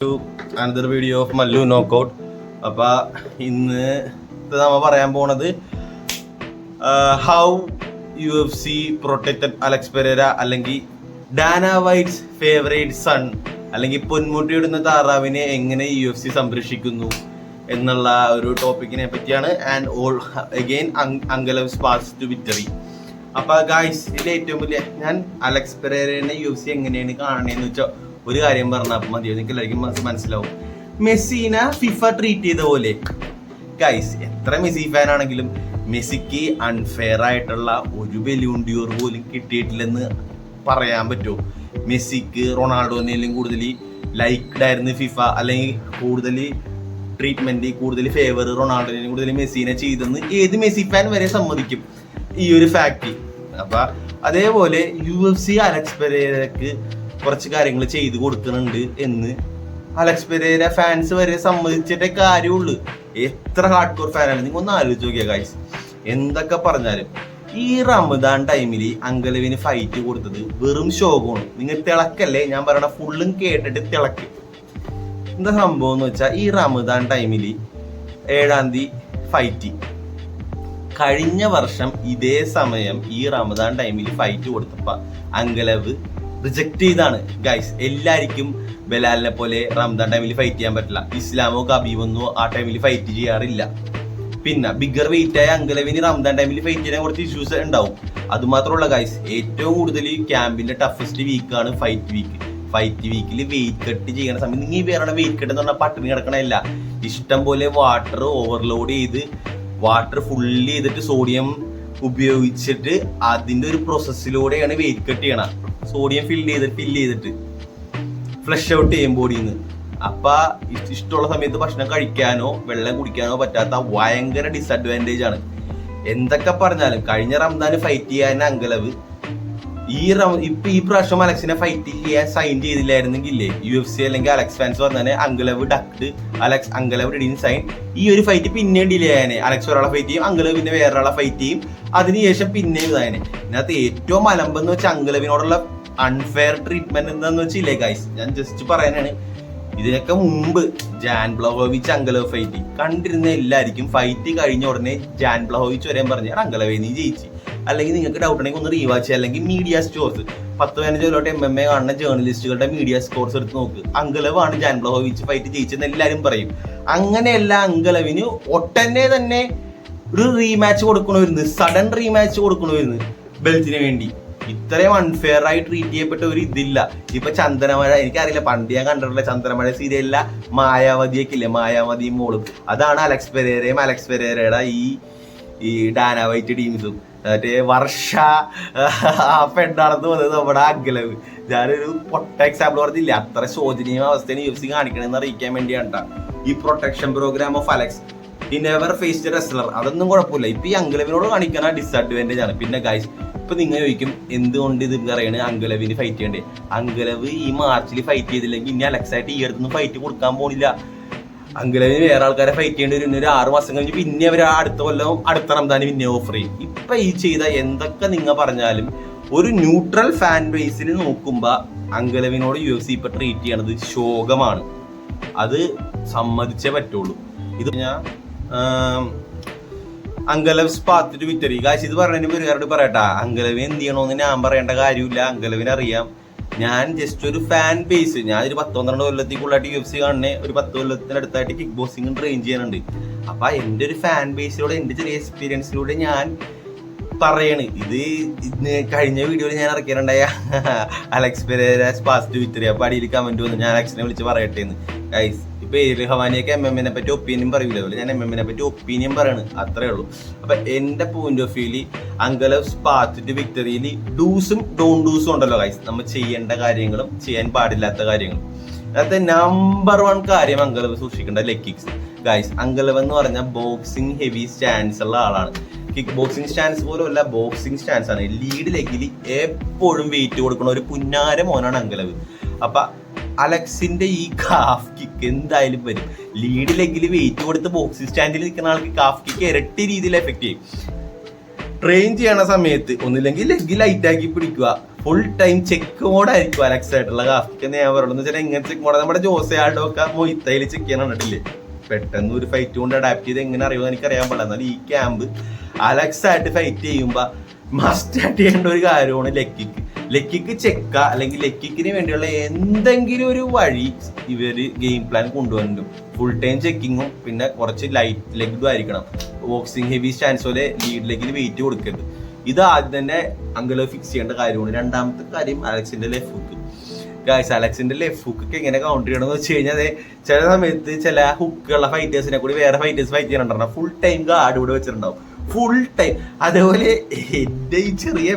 Another video of Mallu knockout അപ്പൊ ഇന്ന് നമ്മൾ പറയാൻ പോണത് how U F C protected Alex Pereira അല്ലെങ്കിൽ ഡാന വൈറ്റ്സ് ഫേവറേറ്റ് സൺ അല്ലെങ്കിൽ പൊന്മുട്ടിയിടുന്ന താറാവിനെ എങ്ങനെ യു എഫ് സി സംരക്ഷിക്കുന്നു എന്നുള്ള ഒരു ടോപ്പിക്കിനെ പറ്റിയാണ് and all again Ankalaev pass to victory അപ്പൊ ഗായ്സ് ഇതിൽ ഏറ്റവും വലിയ ഞാൻ അലക്സ് പെരേരനെ യു എഫ് സി എങ്ങനെയാണ് കാണണേന്ന് വെച്ചാൽ ഒരു കാര്യം പറഞ്ഞാൽ മതി. നിങ്ങൾക്ക് എല്ലാവർക്കും മനസ്സിലാവും. മെസ്സിന ഫിഫ ട്രീറ്റ് ചെയ്ത പോലെ. ഗൈസ് എത്ര മെസ്സി ഫാൻ ആണെങ്കിലും മെസ്സിക്ക് അൺഫെയർ ആയിട്ടുള്ള ഒരു ബലൂൺ ഡ്യൂർ പോലും കിട്ടിയിട്ടില്ലെന്ന് പറയാൻ പറ്റുമോ മെസ്സിക്ക് റൊണാൾഡോനേലും കൂടുതൽ ലൈക്ഡ് ആയിരുന്നു ഫിഫ അല്ലെങ്കിൽ കൂടുതൽ ട്രീറ്റ്മെന്റ് കൂടുതൽ ഫേവർ റൊണാൾഡോനെ കൂടുതൽ മെസ്സിനെ ചെയ്തെന്ന് ഏത് മെസ്സി ഫാൻ വരെ സമ്മതിക്കും. ഈ ഒരു ഫാക്ട് അപ്പൊ അതേപോലെ യു എഫ് സി അലക്സ് പെരേരക്ക് കുറച്ച് കാര്യങ്ങൾ ചെയ്തു കൊടുക്കുന്നുണ്ട് എന്ന് അലക്സ് പെരേര ഫാൻസ് വരെ സമ്മതിച്ചിട്ടേ കാര്യമുള്ളൂ. എത്ര ഹാർഡ് കോർ ഫാനാണ് നിങ്ങൾ ഒന്ന് ആലോചിച്ച് നോക്കിയാ കാഴ്ച എന്തൊക്കെ പറഞ്ഞാലും ഈ റമദാൻ ടൈമിൽ അങ്കലവിന് ഫൈറ്റ് കൊടുത്തത് വെറും ശോകമാണ്. നിങ്ങൾ തിളക്കല്ലേ? ഞാൻ പറയണ ഫുള്ളും കേട്ടിട്ട് തിളക്ക്. എന്താ സംഭവം എന്ന് വെച്ചാൽ ഈ റമദാൻ ടൈമിൽ ഏഴാം തീയതി ഫൈറ്റ് കഴിഞ്ഞ വർഷം ഇതേ സമയം ഈ റമദാൻ ടൈമിൽ ഫൈറ്റ് കൊടുത്തപ്പോൾ അങ്കലവ് റിജക്ട് ചെയ്താണ്. ഗൈസ് എല്ലാവർക്കും ബലാലിനെ പോലെ റംദാൻ ടൈമിൽ ഫൈറ്റ് ചെയ്യാൻ പറ്റില്ല. ഇസ്ലാമോ കബീബൊന്നോ ആ ടൈമിൽ ഫൈറ്റ് ചെയ്യാറില്ല. പിന്നെ ബിഗർ വെയിറ്റ് ആയ അങ്കലവിന് റംദാൻ ടൈമിൽ ഫൈറ്റ് ചെയ്യാൻ കുറച്ച് ഇഷ്യൂസ് ഉണ്ടാവും. അത് മാത്രമല്ല ഗൈസ് ഏറ്റവും കൂടുതൽ ക്യാമ്പിന്റെ ടഫസ്റ്റ് വീക്കാണ് ഫൈറ്റ് വീക്ക് ഫൈറ്റ് വീക്കിൽ വെയിറ്റ് കട്ട് ചെയ്യണ സമയം നിങ്ങൾ വേറെ വെയിറ്റ് കട്ട് എന്ന് പറഞ്ഞാൽ പട്ടിണി കിടക്കണല്ല ഇഷ്ടം പോലെ വാട്ടർ ഓവർലോഡ് ചെയ്ത് വാട്ടർ ഫുള്ളി ചെയ്തിട്ട് സോഡിയം ഉപയോഗിച്ചിട്ട് അതിന്റെ ഒരു പ്രോസസ്സിലൂടെയാണ് വെയിറ്റ് കട്ട് ചെയ്യണം. സോഡിയം ഫിൽ ചെയ്തിട്ട് ഫില്ല് ചെയ്തിട്ട് ഫ്ലഷ് ഔട്ട് ചെയ്യും ബോഡിയിൽ നിന്ന് അപ്പൊ ഇഷ്ടമുള്ള സമയത്ത് ഭക്ഷണം കഴിക്കാനോ വെള്ളം കുടിക്കാനോ പറ്റാത്ത ഭയങ്കര ഡിസഡ്വാന്റേജ് ആണ്. എന്തൊക്കെ പറഞ്ഞാലും കഴിഞ്ഞ റംദാന് ഫൈറ്റ് ചെയ്യാൻ അങ്കലവ് ഈ ഇപ്പൊ ഈ പ്രാവശ്യം അലക്സിനെ ഫൈറ്റ് ചെയ്യാൻ സൈൻ ചെയ്തില്ലായിരുന്നെങ്കിൽ യു എഫ് സി അല്ലെങ്കിൽ അലക്സ് ഫാൻസ് പറഞ്ഞാൽ Ankalaev duct Alex Ankalaev didn't sign ഈ ഒരു ഫൈറ്റ് പിന്നെയും ഡിലേ ആയനെ. അലക്സ് ഒരാളെ ഫൈറ്റ് ചെയ്യും അങ്കലവ് പിന്നെ വേറൊരാളെ ഫൈറ്റ് ചെയ്യും. അതിനുശേഷം പിന്നെ ഇതായനെ. ഇതിനകത്ത് ഏറ്റവും അലമ്പെന്ന് വെച്ചാൽ അങ്കലവിനോടുള്ള അൺഫെയർ ട്രീറ്റ്മെന്റ് എന്താന്ന് വെച്ചില്ലേ ഗൈസ് ഞാൻ ജസ്റ്റ് പറയാനാണ്. ഇതിനൊക്കെ മുമ്പ് ജാൻ ബ്ലഹോവിച്ച് അങ്കലവ് ഫൈറ്റ് കണ്ടിരുന്ന എല്ലാവർക്കും ഫൈറ്റ് കഴിഞ്ഞ ഉടനെ ജാൻ ബ്ലഹോവിച്ച് വരെയും പറഞ്ഞു അങ്കലവേ നീ ജയിച്ചു. അല്ലെങ്കിൽ നിങ്ങൾക്ക് ഡൗട്ട് ഉണ്ടെങ്കിൽ ഒന്ന് റീവാച്ച് അല്ലെങ്കിൽ മീഡിയ സ്റ്റോർസ് പത്ത് പതിനഞ്ച് കൊല്ലോട്ട് എം എം എ കാണുന്ന ജേർണലിസ്റ്റുകളുടെ മീഡിയ സ്കോർസ് എടുത്ത് നോക്ക്. അങ്കലവാണ് ജാൻ ബ്ലഹോവിച്ച് ഫൈറ്റ് ജയിച്ചെന്ന് എല്ലാവരും പറയും. അങ്ങനെയല്ല അങ്കലവിന് ഒട്ടന്നെ തന്നെ ഒരു റീമാച്ച് കൊടുക്കണമായിരുന്നു. സഡൻ റീമാച്ച് കൊടുക്കണമായിരുന്നു ബെൽറ്റിന് വേണ്ടി. ഇത്രയും അൺഫെയർ ആയി ട്രീറ്റ് ചെയ്യപ്പെട്ട ഒരു ഇതില്ല. ഇപ്പൊ ചന്ദനമഴ എനിക്കറിയില്ല. പണ്ട് ഞാൻ കണ്ടിട്ടുള്ള ചന്ദനമഴ സീരിയല്ല മായാവതിയൊക്കെ ഇല്ലേ? മായാവതിയും മോളും. അതാണ് അലക്സ് പെരേരയും അലക്സ് പെരേരയുടെ ഈ ഈ ഡാനാവൈറ്റ് ടീംസും മറ്റേ വർഷ ആ പെണ്ണാണെന്ന് പറയുന്നത് നമ്മുടെ അങ്കലവ് ഞാനൊരു പൊട്ട എക്സാമ്പിൾ പറഞ്ഞില്ല? അത്ര ശോചനീയ അവസ്ഥയാണ് യു എഫ് സി കാണിക്കണമെന്ന് അറിയിക്കാൻ വേണ്ടിയാണ് ഈ പ്രൊട്ടക്ഷൻ പ്രോഗ്രാം ഓഫ് അലക്സ് ഈ നെവർ ഫേസ്ഡ് റെസ്ലർ അതൊന്നും കുഴപ്പമില്ല. ഇപ്പൊ ഈ അങ്കലവിനോട് കാണിക്കണ ഡിസഡ്വാന്റേജ് ആണ്. പിന്നെ ഗൈസ് ഇപ്പൊ നിങ്ങൾ ചോദിക്കും എന്തുകൊണ്ട് ഇത് പറയണ അങ്കലവിന് ഫൈറ്റ് ചെയ്യണ്ടേ? അങ്കലവ് ഈ മാർച്ചിൽ ഫൈറ്റ് ചെയ്തില്ലെങ്കിൽ ഇനി അലക്സായിട്ട് ഈ അടുത്തൊന്നും ഫൈറ്റ് കൊടുക്കാൻ പോണില്ല. അങ്കലവിന് വേറെ ആൾക്കാരെ ഫൈറ്റ് ചെയ്യേണ്ടി വരും. ഒരു ആറ് മാസം കഴിഞ്ഞ് പിന്നെ അവർ അടുത്ത കൊല്ലം അടുത്ത റംദാന് പിന്നെ ഓഫർ ചെയ്യും. ഇപ്പൊ ഈ ചെയ്ത എന്തൊക്കെ നിങ്ങൾ പറഞ്ഞാലും ഒരു ന്യൂട്രൽ ഫാൻ ബേസിൽ നോക്കുമ്പോ അങ്കലവിനോട് യു എഫ് സി ഇപ്പൊ ട്രീറ്റ് ചെയ്യണത് ശോകമാണ്. അത് സമ്മതിച്ചേ പറ്റുള്ളൂ. ഇത് ഞാൻ അങ്കലവ് പാത്തിട്ട് വിറ്ററി കാശ് ഇത് പറഞ്ഞതിന് പേരുകാരോട് പറയട്ടാ. അങ്കലവ് എന്ത് ചെയ്യണോന്ന് ഞാൻ പറയേണ്ട കാര്യമില്ല. അങ്കലവിന് അറിയാം ഞാൻ ജസ്റ്റ് ഒരു ഫാൻ ബേസ് ഞാൻ ഒരു പത്ത് പന്ത്രണ്ട് കൊല്ലത്തേക്കുള്ളായിട്ട് യു എഫ് സി കാണുന്നേ. ഒരു പത്ത് കൊല്ലത്തിനടുത്തായിട്ട് കിക്ക് ബോക്സിംഗ് ട്രെയിൻ ചെയ്യാനുണ്ട്. അപ്പൊ എന്റെ ഒരു ഫാൻ ബേസിലൂടെ എന്റെ ചെറിയ എക്സ്പീരിയൻസിലൂടെ ഞാൻ പറയണ്. ഇത് ഇന്ന് കഴിഞ്ഞ വീഡിയോയിൽ ഞാൻ ഇറക്കിയിട്ടുണ്ടായ അലക്സ് പെരേരാസ് പാസ്റ്റ് വിറ്ററി അപ്പൊ അടിയിൽ കമന്റ് വന്നു. ഞാൻ അലക്സിനെ വിളിച്ച് പറയട്ടെ എന്ന് ഗൈസ് ഇപ്പൊ ഹവാനിയൊക്കെ എം എമ്മിനെ പറ്റി ഒപ്പീനിയൻ പറയൂല? അതുപോലെ ഞാൻ എം എമ്മിനെ പറ്റി ഒപ്പീനിയൻ പറയണ്. അത്രേ ഉള്ളൂ. അപ്പൊ എന്റെ പോയിന്റ് ഓഫ് വ്യൂൽ പാത്ത് ടു ഡൂസും ഡോൺ ഡൂസും ഉണ്ടല്ലോ ഗൈസ് നമ്മൾ ചെയ്യേണ്ട കാര്യങ്ങളും ചെയ്യാൻ പാടില്ലാത്ത കാര്യങ്ങളും. അതായത് നമ്പർ വൺ കാര്യം അങ്കലവ് സൂക്ഷിക്കേണ്ട ലെഗ് കിക്സ് ഗൈസ് അങ്കലവ് എന്ന് പറഞ്ഞ ബോക്സിംഗ് ഹെവി സ്റ്റാൻസ് ഉള്ള ആളാണ്. കിക്ക് ബോക്സിംഗ് സ്റ്റാൻസ് പോലും അല്ല ബോക്സിംഗ് സ്റ്റാൻസ് ആണ് ലീഡ് ലെഗിൽ എപ്പോഴും വെയിറ്റ് കൊടുക്കുന്ന ഒരു പുന്നാര മോനാണ് അങ്കലവ്. അപ്പൊ അലക്സിന്റെ ഈ കാഫ് കിക്ക് എന്തായാലും വരും. ലീഡിലെങ്കിൽ വെയിറ്റ് കൊടുത്ത് ബോക്സിംഗ് സ്റ്റാൻഡിൽ നിൽക്കുന്ന ആൾക്ക് കാഫ് കിക്ക് ഇരട്ടി രീതിയിൽ എഫക്ട് ചെയ്യും. ട്രെയിൻ ചെയ്യണ സമയത്ത് ഒന്നില്ലെങ്കിൽ ലെഗ് ലൈറ്റ് ആക്കി പിടിക്കുക. ഫുൾ ടൈം ചെക്ക് മോഡായിരിക്കും അലക്സ് ആയിട്ടുള്ള കാഫിക്ക് എന്ന് ഞാൻ പറയുന്നത് വെച്ചാൽ എങ്ങനെ ചെക്ക് മോഡ് നമ്മുടെ ജോസയാളുടെ ഒക്കെ മൊയ്ത്തയിൽ ചെക്ക് ചെയ്യാൻ പെട്ടെന്ന് ഒരു ഫൈറ്റ് കൊണ്ട് അഡാപ്റ്റ് ചെയ്ത് എങ്ങനെ അറിയുമോ എനിക്ക് അറിയാൻ പാടില്ല. എന്നാൽ ഈ ക്യാമ്പ് അലക്സ് ആയിട്ട് ഫൈറ്റ് ചെയ്യുമ്പോൾ മസ്റ്റ് അറ്റ് ചെയ്യേണ്ട ഒരു കാര്യമാണ് ലക്കിക്ക് ലക്കിക്ക് ചെക്ക അല്ലെങ്കിൽ ലക്കിക്കിന് വേണ്ടിയുള്ള എന്തെങ്കിലും ഒരു വഴി ഇവർ ഗെയിം പ്ലാൻ കൊണ്ടുവരണം ഫുൾ ടൈം ചെക്കിങ്ങും പിന്നെ കുറച്ച് ലൈറ്റ് ലെഗും ആയിരിക്കണം. ബോക്സിങ് ഹെവി സ്റ്റാൻസ് പോലെ ലീഡ് ലെഗിൽ വെയിറ്റ് കൊടുക്കരുത്. ഇത് ആദ്യം തന്നെ അങ്കിൾ ഫിക്സ് ചെയ്യേണ്ട കാര്യമാണ്. രണ്ടാമത്തെ കാര്യം അലക്സിന്റെ ലെഫ് ഹുക്ക് ഗായ്സ് അലക്സിന്റെ ലെഫ് ഹുക്ക് എങ്ങനെ കൗണ്ടർ ചെയ്യണമെന്ന് വെച്ച് കഴിഞ്ഞാൽ ചില സമയത്ത് ചില ഹുക്കുള്ള ഫൈറ്റേഴ്സിനെ കൂടി വേറെ ഫൈറ്റേഴ്സ് ഫൈറ്റ് ചെയ്യണം ഫുൾ ടൈം ഗാർഡ് ഇവിടെ വെച്ചിട്ടുണ്ടാവും. ഫുൾ ടൈം അതേപോലെ എന്റെ ഈ ചെറിയ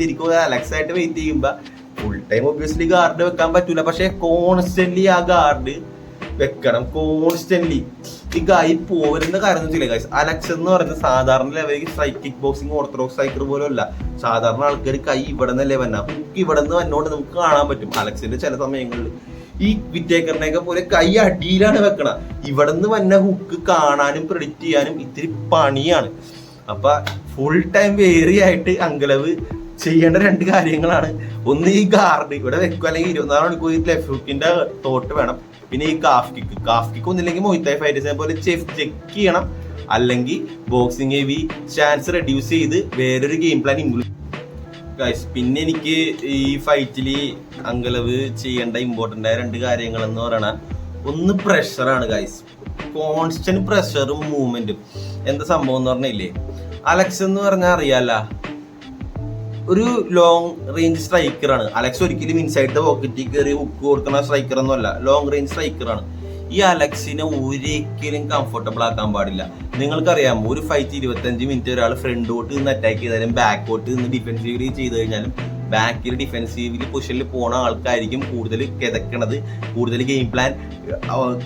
ശരിക്കും അലക്സ് ആയിട്ട് വെയിറ്റ് ചെയ്യുമ്പോ ഫുൾ ടൈം ഒബ്വിയസ്ലി ഗാർഡ് വെക്കാൻ പറ്റൂല. പക്ഷെ കോൺസ്റ്റന്റ്ലി ആ ഗാർഡ് വെക്കണം കോൺസ്റ്റന്റ്ലി ഈ ഗായി പോരുന്ന കാര്യം ഗൈസ് അലക്സ് എന്ന് പറയുന്ന സാധാരണ ലെവലിൽ strike kick boxing orthodox striker പോലും അല്ല സാധാരണ ആൾക്കാർ കൈ ഇവിടെ നിന്ന് വന്ന? ഹുക്ക് ഇവിടെ നിന്ന് വന്നോണ്ട് നമുക്ക് കാണാൻ പറ്റും. അലക്സിന്റെ ചില സമയങ്ങളിൽ ഈ വിറ്റേക്കറിനെയൊക്കെ പോലെ കൈ അടിയിലാണ് വെക്കണ. ഇവിടെ നിന്ന് വന്ന ഹുക്ക് കാണാനും പ്രെഡിക്റ്റ് ചെയ്യാനും ഇത്തിരി പണിയാണ്. അപ്പൊ ഫുൾ ടൈം വേറി ആയിട്ട് അങ്കലവ് ചെയ്യേണ്ട രണ്ട് കാര്യങ്ങളാണ്. ഒന്ന് ഈ ഗാർഡ് ഇവിടെ വെക്കുക അല്ലെങ്കിൽ ഇരുപത്തിനാല് മണിക്കൂർ ലെഫ്റ്റ് ഹുക്കിന്റെ തോട്ട് വേണം. പിന്നെ ഈ കാഫ് കിക്ക് കാഫ് കിക്ക് ഒന്നില്ലെങ്കിൽ മൊയ്ത്തായി ഫൈറ്റേഴ്സിനെ പോലെ ചെഫ് ചെക്ക് ചെയ്യണം. അല്ലെങ്കിൽ ബോക്സിംഗ് ഹെവി ചാൻസ് റെഡ്യൂസ് ചെയ്ത് വേറൊരു ഗെയിം പ്ലാൻ ഇംഗ്ലീഷ് പിന്നെ എനിക്ക് ഈ ഫൈറ്റിൽ അങ്കലവ് ചെയ്യേണ്ട ഇമ്പോർട്ടന്റ് ആയ രണ്ട് കാര്യങ്ങൾ എന്ന് പറയണ. ഒന്ന് പ്രഷറാണ് ഗൈസ് കോൺസ്റ്റന്റ് പ്രഷറും മൂവ്മെന്റും എന്താ സംഭവം എന്ന് പറഞ്ഞില്ലേ? അലക്സ് എന്ന് പറഞ്ഞാൽ അറിയാല്ല. ഒരു ലോങ് റേഞ്ച് സ്ട്രൈക്കർ ആണ്. അലക്സ് ഒരിക്കലും ഇൻസൈഡ് ദ പോക്കറ്റിൽ കയറി ഹുക്ക് കൊടുക്കുന്ന സ്ട്രൈക്കർ ഒന്നുമല്ല ലോങ് റേഞ്ച് സ്ട്രൈക്കർ ആണ്. ഈ അലക്സിനെ ഒരിക്കലും കംഫർട്ടബിൾ ആക്കാൻ പാടില്ല. നിങ്ങൾക്കറിയാം ഒരു ഫൈറ്റ് ഇരുപത്തഞ്ച് മിനിറ്റ് ഒരാൾ ഫ്രണ്ടോട്ട് നിന്ന് അറ്റാക്ക് ചെയ്താലും ബാക്കോട്ട് നിന്ന് ഡിഫൻസീവ് ചെയ്ത് കഴിഞ്ഞാലും ബാക്കിൽ ഡിഫെൻസീവിൽ പൊസിഷനിൽ പോണ ആൾക്കായിരിക്കും കൂടുതൽ കിതക്കണത് കൂടുതൽ ഗെയിം പ്ലാൻ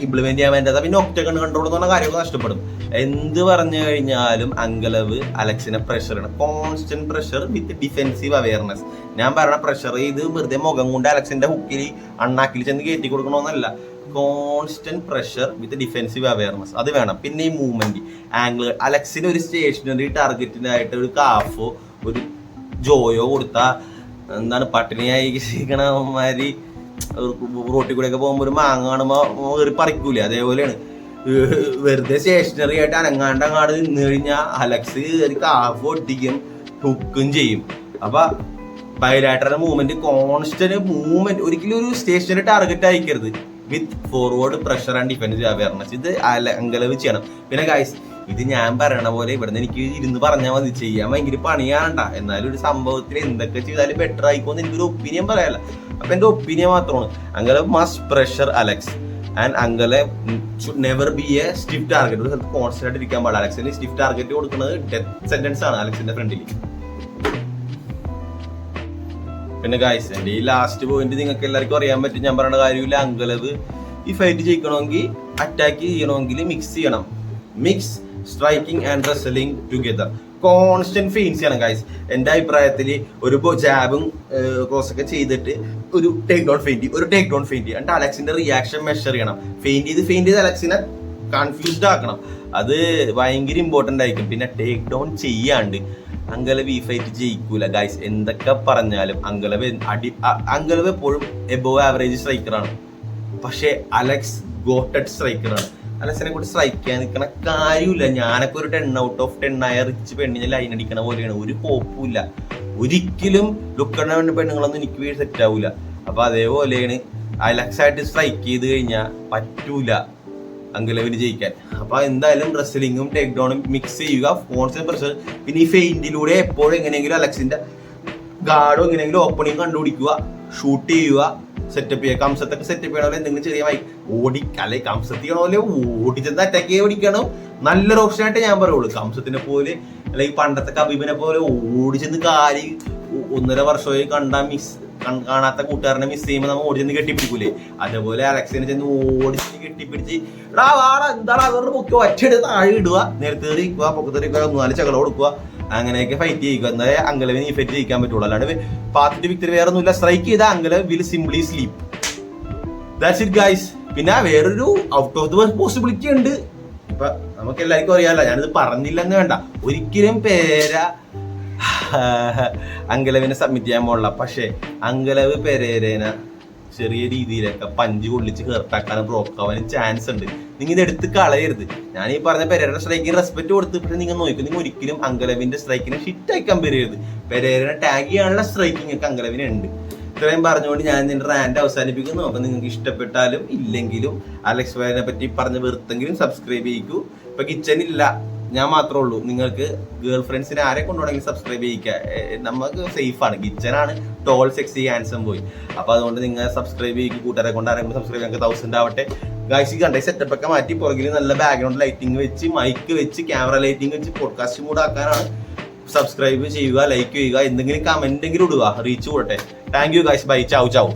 ഇംപ്ലിമെന്റ് ചെയ്യാൻ വേണ്ടത്. പിന്നെ ഒറ്റ കണ്ട് കൺട്രോൾ എന്ന് പറഞ്ഞ കാര്യമൊക്കെ നഷ്ടപ്പെടും. എന്ത് പറഞ്ഞു കഴിഞ്ഞാലും അങ്കലവ് അലക്സിനെ ആണ്. Constant pressure with defensive awareness ഞാൻ പറയണ പ്രഷർ ചെയ്ത് വെറുതെ മുഖം കൊണ്ട് അലക്സിന്റെ ഹുക്കിൽ അണ്ണാക്കിൽ ചെന്ന് കയറ്റി കൊടുക്കണമെന്നല്ല constant pressure with defensive awareness അത് വേണം. പിന്നെ ഈ മൂവ്മെന്റ് ആംഗിൾ അലക്സിന് ഒരു സ്റ്റേഷനറി ടാർഗറ്റിനായിട്ട് ഒരു കാഫോ ഒരു ജോയോ കൊടുത്ത എന്താണ് പട്ടിണിയായി മാതിരി റോട്ടിൽ കൂടെ ഒക്കെ പോകുമ്പോൾ ഒരു മാങ്ങ കാണുമ്പോൾ കയറി പറിക്കൂലേ? അതേപോലെയാണ്. വെറുതെ സ്റ്റേഷനറി ആയിട്ട് അനങ്ങാണ്ട് അങ്ങാട് നിന്ന് കഴിഞ്ഞാൽ അലക്സ് കയറി കാഫ് ഒട്ടിക്കും ഹുക്കും ചെയ്യും. അപ്പൊ ബൈലാറ്ററൽ മൂവ്മെന്റ് കോൺസ്റ്റന്റ് മൂവ്മെന്റ് ഒരിക്കലും ഒരു stationary target അയക്കരുത് with forward pressure and defence awareness ഇത് അലങ്കലവ് ചെയ്യണം. പിന്നെ ഗൈസ് ഇത് ഞാൻ പറയണ പോലെ ഇവിടുന്ന് എനിക്ക് ഇരുന്ന് പറഞ്ഞാൽ മതി. ചെയ്യാൻ ഭയങ്കര പണിയാണ്ട എന്നാലും ഒരു സംഭവത്തിൽ എന്തൊക്കെ ചെയ്താലും ബെറ്റർ ആയിക്കോന്ന് എനിക്കൊരു ഒപ്പീനിയൻ പറയാല്ല. അപ്പൊ എന്റെ ഒപ്പീനിയൻ മാത്രമാണ്. അങ്ങനെ must pressure Alex. And Ankalaev should never be a stiff target ഒരു കോൺസ്റ്റന്റ് ആയിട്ട് ഇരിക്കാൻ പാടില്ല. അലക്സിന് സ്റ്റിഫ് ടാർഗറ്റ് കൊടുക്കുന്നത് ഡെത്ത് സെന്റൻസ് ആണ് അലക്സിന്റെ ഫ്രണ്ടിൽ പിന്നെ ഗായ്സ് എന്റെ ഈ ലാസ്റ്റ് പോയിന്റ് നിങ്ങൾക്ക് എല്ലാവർക്കും അറിയാൻ പറ്റും. ഞാൻ പറയുന്ന കാര്യമില്ല. അങ്കലവ് ഈ ഫൈറ്റ് ജയിക്കണമെങ്കിൽ അറ്റാക്ക് ചെയ്യണമെങ്കിൽ മിക്സ് ചെയ്യണം. Mix striking and wrestling together constant feints ആണ് ഗൈസ് എന്റെ അഭിപ്രായത്തിൽ ഒരു ജാബും ക്രോസ് ഒക്കെ ചെയ്തിട്ട് ഒരു ടേക്ക് ഡൗൺ ഫെയിന്റ് ഒരു ടേക്ക് ഡൗൺ ഫെയിന്റ് എന്നിട്ട് അലക്സിന്റെ റിയാക്ഷൻ മെഷർ ചെയ്യണം. ഫെയിന്റ് ചെയ്ത് ഫെയിന്റ് ചെയ്ത് അലക്സിനെ കൺഫ്യൂസ്ഡ് ആക്കണം. അത് ഭയങ്കര ഇമ്പോർട്ടന്റ് ആയിരിക്കും. പിന്നെ ടേക്ക് ഡൗൺ ചെയ്യാണ്ട് അങ്കലവ് ഈ ഫൈറ്റ് ജയിക്കൂല ഗൈസ് എന്തൊക്കെ പറഞ്ഞാലും അങ്കലവ് അടി അങ്കലവ് എപ്പോഴും എബോവ് ആവറേജ് സ്ട്രൈക്കറാണ് പക്ഷേ അലക്സ് ഗോട്ടഡ് സ്ട്രൈക്കറാണ്. അലക്സിനെ കൂടി സ്ട്രൈക്ക് ചെയ്യാൻ നിൽക്കണ കാര്യമില്ല. ഞാനൊക്കെ ഒരു ടെൻ ഔട്ട് ഓഫ് ടെൻ ആയ റിച്ച് പെണ്ണിനെ ലൈൻ അടിക്കണ പോലെയാണ്. ഒരു കോപ്പുമില്ല ഒരിക്കലും ലുക്കണ പെണ്ണുങ്ങളൊന്നും എനിക്ക് വീട് സെറ്റ് ആവൂല. അപ്പൊ അതേപോലെയാണ് അലക്സ് ആയിട്ട് സ്ട്രൈക്ക് ചെയ്ത് കഴിഞ്ഞാൽ പറ്റൂല അങ്കലവിന് ജയിക്കാൻ. അപ്പൊ എന്തായാലും റെസ്ലിംഗും ടേക്ക് ഡൗണും മിക്സ് ചെയ്യുക ഫോൺസ് പ്രഷർ പിന്നെ ഈ ഫെയിന്റിലൂടെ എപ്പോഴും എങ്ങനെയെങ്കിലും അലക്സിന്റെ ഗാർഡോ എങ്ങനെയെങ്കിലും ഓപ്പണിങ് കണ്ടുപിടിക്കുക. ഷൂട്ട് ചെയ്യുക. സെറ്റപ്പ് ചെയ്യുക കംസത്തൊക്കെ സെറ്റപ്പ് ചെയ്യണ പോലെ എന്തെങ്കിലും ചെറിയ വൈ ഓടി അല്ലെ കംസത്ത് ചെയ്യണ പോലെ ഓടിച്ചെന്ന് അറ്റാക്ക് ചെയ്യാൻ പിടിക്കണം നല്ലൊരു ഓപ്ഷൻ ആയിട്ട് ഞാൻ പറയുള്ളൂ. കംസത്തിനെ പോലെ അല്ലെങ്കിൽ പണ്ടത്തെ കബീബിനെ പോലെ ഓടിച്ചെന്ന് ചെന്ന് കാലി ഒന്നര വർഷമായി കണ്ട മിസ് കാണാത്ത കൂട്ടുകാരനെ മിസ് ചെയ്യുമ്പോൾ നമ്മൾ ഓടിച്ചെന്ന് കെട്ടിപ്പിടിക്കൂലേ? അതേപോലെ അലക്സിനെ ചെന്ന് ഓടിച്ച് കെട്ടിപ്പിടിച്ച് എടാ വാടാ എന്താണ് അതുകൊണ്ട് പൊക്കി ഒറ്റയെടുത്ത് താഴെ ഇടുക നേരത്തെ ഇരിക്കുക പൊക്കത്തേക്ക് മൂന്നാൽ ചകള കൊടുക്കുക അങ്ങനെയൊക്കെ ഫൈറ്റ് ചെയ്യുക. എന്നാലേ അങ്കലവിന് ഈ ഫൈറ്റ് പറ്റുള്ളൂ. അല്ലാണ്ട് പാർട്ടിന്റെ വിക്ടറി വേറെ ഒന്നുമില്ല സ്ട്രൈക്ക് ചെയ്ത Ankalaev will simply sleep that's it guys പിന്നെ വേറൊരു ഔട്ട് ഓഫ് ദ പോസിബിലിറ്റി ഉണ്ട്. ഇപ്പൊ നമുക്ക് എല്ലാവർക്കും അറിയാമല്ലോ ഞാനിത് പറഞ്ഞില്ലെന്ന് വേണ്ട. ഒരിക്കലും പേര അങ്കലവിനെ സബ്മിറ്റ് ചെയ്യാൻ പോലുള്ള പക്ഷേ അങ്കലവ് പെരേരേന ചെറിയ രീതിയിലൊക്കെ പഞ്ച് കൊള്ളിച്ച് ഹേർട്ടാക്കാനും ബ്രോക്ക് ചാൻസ് ഉണ്ട്. നിങ്ങൾ ഇത് എടുത്ത് കളയരുത്. ഞാൻ ഈ പറഞ്ഞ പെരേരയുടെ സ്ട്രൈക്കിന് റെസ്പെക്ട് കൊടുത്ത് പക്ഷേ നിങ്ങൾ നോക്കും നിങ്ങൾ ഒരിക്കലും അങ്കലവിന്റെ സ്ട്രൈക്കിനെ ഷിറ്റായി കമ്പയർ ചെയ്യരുത് പെരേരനെ ടാഗ് ചെയ്യാനുള്ള സ്ട്രൈക്കിംഗ് ഒക്കെ അങ്കലവിന് ഉണ്ട്. ഇത്രയും പറഞ്ഞുകൊണ്ട് ഞാൻ ഇതിന്റെ റാൻഡ് അവസാനിപ്പിക്കുന്നു. അപ്പൊ നിങ്ങൾക്ക് ഇഷ്ടപ്പെട്ടാലും ഇല്ലെങ്കിലും അലക്സ് വയറിനെ പറ്റി പറഞ്ഞ് വെറുത്തെങ്കിലും സബ്സ്ക്രൈബ് ചെയ്യിക്കൂ. ഇപ്പൊ കിച്ചൺ ഇല്ല. ഞാൻ മാത്രമേ ഉള്ളൂ. നിങ്ങൾക്ക് ഗേൾ ഫ്രണ്ട്സിനെ ആരെ കൊണ്ടുപോകണമെങ്കിൽ സബ്സ്ക്രൈബ് ചെയ്യിക്കുക നമുക്ക് സേഫ് ആണ് കിച്ചൺ ആണ്. ടോൾ സെക്സി ഹാൻസം പോയി അപ്പോൾ അതുകൊണ്ട് നിങ്ങൾ സബ്സ്ക്രൈബ് ചെയ്യിക്കും. കൂട്ടുകാരെ കൊണ്ട് ആരെങ്കിലും സബ്സ്ക്രൈബ് ഞങ്ങൾക്ക് തൗസൻഡ് ആവട്ടെ. ഗായ്സ് കണ്ടേ സെറ്റപ്പ് ഒക്കെ മാറ്റി പുറകിൽ നല്ല ബാക്ക്ഗ്രൗണ്ട് ലൈറ്റിംഗ് വെച്ച് മൈക്ക് വെച്ച് ക്യാമറ ലൈറ്റിംഗ് വെച്ച് പോഡ്കാസ്റ്റ് മൂഡ് ആക്കാനാണ് സബ്സ്ക്രൈബ് ചെയ്യുക ലൈക്ക് ചെയ്യുക എന്തെങ്കിലും കമന്റ് എങ്കിലും ഇടുക. റീച്ച് കൂടട്ടെ. താങ്ക് യു ഗായ്സ് ബൈ ചാവ് ചാവ്